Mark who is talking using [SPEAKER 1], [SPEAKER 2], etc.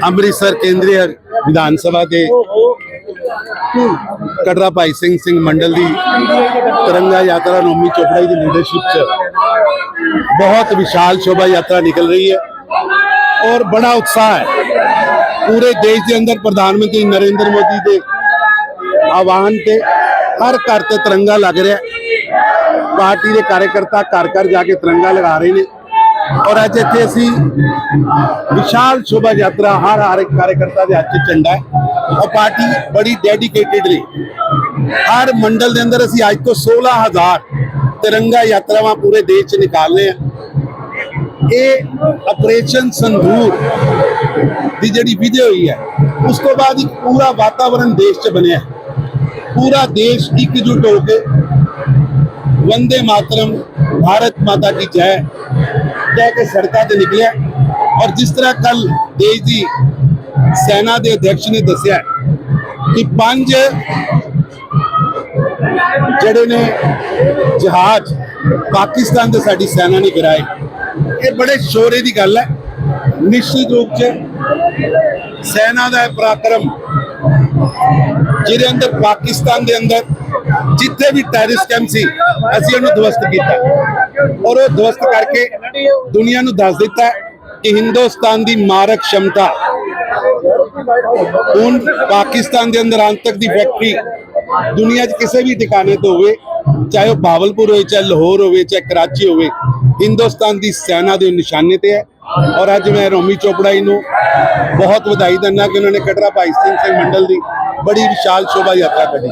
[SPEAKER 1] ਅੰਮ੍ਰਿਤਸਰ ਕੇਂਦਰੀ ਵਿਧਾਨ ਸਭਾ ਦੇ ਕਟਰਾ ਭਾਈ ਸਿੰਘ ਸਿੰਘ ਮੰਡਲ ਦੀ ਤਿਰੰਗਾ ਯਾਤਰਾ ਨੋਮੀ ਚੋਪੜਾ ਜੀ ਦੀ ਲੀਡਰਸ਼ਿਪ 'ਚ। ਬਹੁਤ ਵਿਸ਼ਾਲ ਸ਼ੋਭਾ ਯਾਤਰਾ ਨਿਕਲ ਰਹੀ ਹੈ ਔਰ ਬੜਾ ਉਤਸ਼ਾਹ ਹੈ। ਪੂਰੇ ਦੇਸ਼ ਦੇ ਅੰਦਰ ਪ੍ਰਧਾਨ ਮੰਤਰੀ ਨਰਿੰਦਰ ਮੋਦੀ ਦੇ ਆਹਵਾਨ ਤੇ ਹਰ ਘਰ ਤੇ ਤਿਰੰਗਾ ਲੱਗ ਰਿਹਾ ਹੈ। ਪਾਰਟੀ ਦੇ ਕਾਰਜਕਰਤਾ ਘਰ ਘਰ ਜਾ ਕੇ ਤਿਰੰਗਾ ਲਗਾ ਰਹੇ ਨੇ। ਔਰ ਅੱਜ ਇੱਥੇ ਅਸੀਂ ਵਿਸ਼ਾਲ ਸ਼ੋਭਾ ਯਾਤਰਾ, ਹਰ ਹਰ ਇੱਕ ਕਾਰਜਕਰਤਾ ਦੇ ਹੱਥ 'ਚ ਝੰਡਾ ਹੈ। ਔਰ ਪਾਰਟੀ ਬੜੀ ਡੈਡੀਕੇਟਿਡਲੀ ਹਰ ਮੰਡਲ ਦੇ ਅੰਦਰ ਅਸੀਂ ਅੱਜ ਤੋਂ 16000 ਤਿਰੰਗਾ ਯਾਤਰਾਵਾਂ ਪੂਰੇ ਦੇਸ਼ 'ਚ ਨਿਕਾਲਨੇ ਹਾਂ ਇਹ ਆਪਰੇਸ਼ਨ ਸੰਧੂਰ ਦੀ ਜਿਹੜੀ ਵਿਧੀ ਹੋਈ ਹੈ, ਉਸ ਤੋਂ ਬਾਅਦ ਇੱਕ ਪੂਰਾ ਵਾਤਾਵਰਣ ਦੇਸ਼ 'ਚ ਬਣਿਆ ਪੂਰਾ ਦੇਸ਼ ਇਕਜੁੱਟ ਹੋ ਕੇ ਵੰਦੇ ਮਾਤਰਮ, ਭਾਰਤ ਮਾਤਾ ਕੀ ਜੈ। ਕਹਿ ਕੇ ਸੜਕਾਂ ਤੇ ਨਿਕਲਿਆ ਔਰ ਜਿਸ ਤਰ੍ਹਾਂ ਕੱਲ ਦੇਸ਼ ਦੀ ਸੈਨਾ ਦੇ ਅਧਿਕਸ਼ ਨੇ ਦੱਸਿਆ ਕਿ ਪੰਜ ਜਿਹੜੇ ਨੇ ਜਹਾਜ਼ ਪਾਕਿਸਤਾਨ ਦੇ ਸਾਡੀ ਸੈਨਾ ਨੇ ਗਿਰਾਏ ਇਹ ਬੜੇ ਸ਼ੋਰੇ ਦੀ ਗੱਲ ਹੈ। ਨਿਸ਼ਚਿਤ ਰੂਪ 'ਚ ਸੈਨਾ ਦਾ ਇਹ ਜਿਹਦੇ ਅੰਦਰ ਪਾਕਿਸਤਾਨ ਦੇ ਅੰਦਰ ਜਿੱਥੇ ਵੀ ਟੈਰਰਿਸਟ ਕੈਂਪ ਸੀ, ਅਸੀਂ ਉਹਨੂੰ ਦਵਸਤ ਕੀਤਾ। ਔਰ ਉਹ ਦਵਸਤ ਕਰਕੇ ਦੁਨੀਆ ਨੂੰ ਦੱਸ ਦਿੱਤਾ ਕਿ ਹਿੰਦੁਸਤਾਨ ਦੀ ਮਾਰਕ ਸ਼ਮਤਾ ਹੁਣ ਪਾਕਿਸਤਾਨ ਦੇ ਅੰਦਰ ਆਤੰਕ ਦੀ ਫੈਕਟਰੀ ਦੁਨੀਆ 'ਚ ਕਿਸੇ ਵੀ ਟਿਕਾਣੇ ਤੋਂ ਹੋਵੇ, ਚਾਹੇ ਉਹ ਬਾਵਲਪੁਰ ਹੋਵੇ, ਚਾਹੇ ਲਾਹੌਰ ਹੋਵੇ, ਚਾਹੇ ਕਰਾਚੀ ਹੋਵੇ, ਹਿੰਦੁਸਤਾਨ ਦੀ ਸੈਨਾ ਦੇ ਨਿਸ਼ਾਨੇ ਤੇ ਹੈ। ਔਰ ਅੱਜ ਮੈਂ ਰੋਮੀ ਚੋਪੜਾ ਜੀ ਨੂੰ ਬਹੁਤ ਵਧਾਈ ਦਿੰਦਾ ਕਿ ਉਹਨਾਂ ਨੇ ਕਟਰਾ ਭਾਈ ਸਿੰਘ ਸਿੰਘ ਮੰਡਲ ਦੀ ਬੜੀ ਵਿਸ਼ਾਲ ਸ਼ੋਭਾ ਯਾਤਰਾ ਕੱਢੀ।